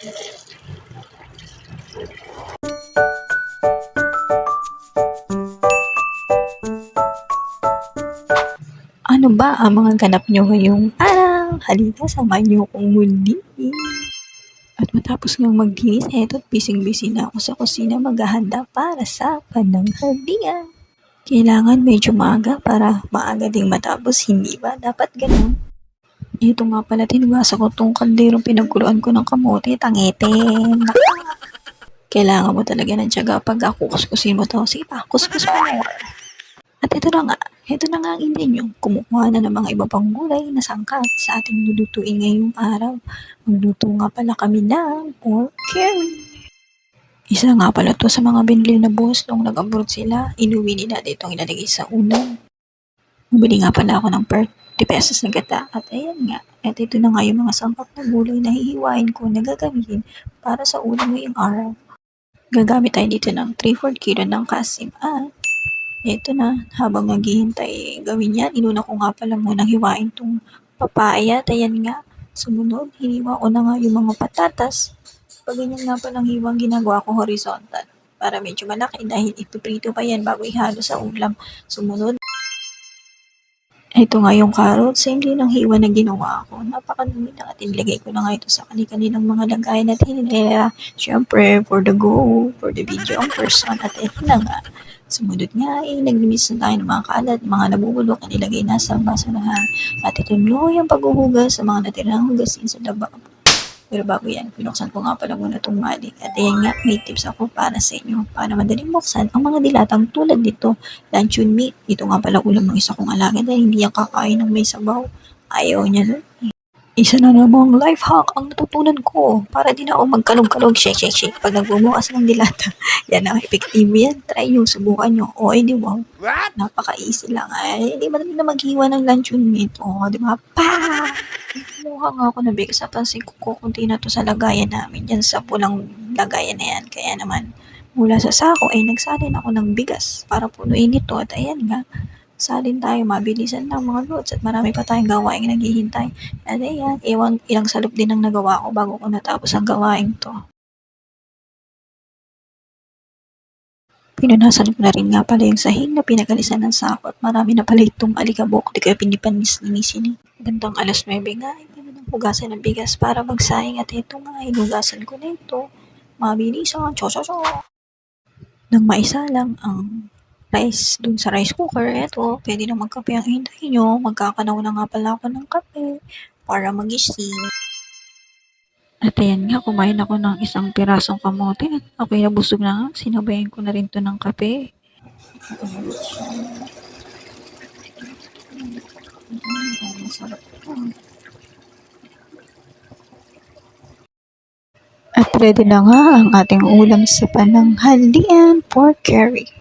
Ano ba ang mga ganap nyo ngayong araw? Halika, samahan niyo akong muli. At matapos ngang maglinis, eto't bising-busy na ako sa kusina maghahanda para sa pananghalian. Kailangan medyo maaga para maaga ding matapos, hindi ba? Dapat ganun. Ito nga pala, tinugasa ko tong kalderong pinagkuluan ko ng kamote, tangitin. Kailangan mo talaga ng tiyaga pag ako kuskusin mo to. Sige pa, kuskus pa na. At ito na nga, ito na nga ang hindi nyo. Kumukuha na ng mga iba pang gulay na sangkat sa ating lulutuin ngayong araw. Magluto nga pala kami ng pork curry. Isa nga pala to sa mga binili na boss nung nag-abroad sila. Inuwi nila dito ang ilalagay sa ulam. Bumili nga pala ako ng 30 pesos na gata. At ayan nga, at ito na nga yung mga sangkap na gulay na hihiwain ko na gagamitin para sa ulam ngayong araw. Gagamit tayo dito ng 3-4 kilo ng kasim at ito na, habang naghihintay gawin yan, inuna ko nga pala munang hiwain tong papaya. At ayan nga, sumunod, hiniwa ko na nga yung mga patatas. Pag ganyan nga palang hiwang ginagawa ko horizontal para medyo malaki dahil ipiprito pa yan bago ihalo sa ulam. Sumunod, ito nga yung carrot, same din ang hiwa na ginawa ko. Napakadumi lang at inilagay ko na nga ito sa kanilang mga lagayan at hinilera. Siyempre, for the go, for the video ang person. At ito na nga, sumunod nga eh, naglimis na tayo ng mga kalat, mga nabubulok na nilagay na sa basurahan. At ituloy ang paghuhugas sa mga natirang hugasin sa lababo. Pero bago yan, pinuksan ko nga pala muna itong mali. At ayan nga, may tips ako para sa inyo. Para madaling buksan ang mga dilatang tulad nito. Luncheon meat. Ito nga pala ulam ng isa kong alaga dahil hindi yan kakain ng may sabaw. Ayaw niya nun. Isa na namang life hack ang natutunan ko para di na ako magkalog-kalog, shake, shake, shake pag nagbubukas ng dilata. yan ang epektibo yan. Try nyo, subukan nyo. O, wow. What? Napaka-easy lang. Ay, di ba na maghiwa ng luncheon meat? O, di ba? Pa! Kumuha nga ako ng bigas. Napansin ko kukunti na to sa lagayan namin. Yan sa pulang lagayan na yan. Kaya naman, mula sa sako ay nagsalin ako ng bigas para punuin ito. At ayan nga, salin tayo, mabilisan lang mga loads at marami pa tayong gawaing naghihintay. At ayan, iwan, ilang salop din ang nagawa ko bago ko natapos ang gawaing to. Pinunasan ko na rin nga pala yung sahig na pinagalisan ng sako at marami na pala itong alikabok. Di kaya pinipanis-linisin eh. Gandang alas 9 nga, pwede nang hugasan ng bigas para magsahing at ito nga, hinugasan ko na ito. Mabilisan, cho cho cho. Nang maisa lang ang rice dun sa rice cooker, eto, pwede na magkape ang hintayin nyo. Magkakanaw na nga pala ako ng kape para magising. At ayan nga, kumain ako ng isang pirasong kamote at ako'y nabusog na nga. Sinabayan ko na rin to ng kape. Masarap to. At ready na nga ang ating ulam sa pananghalian pork curry.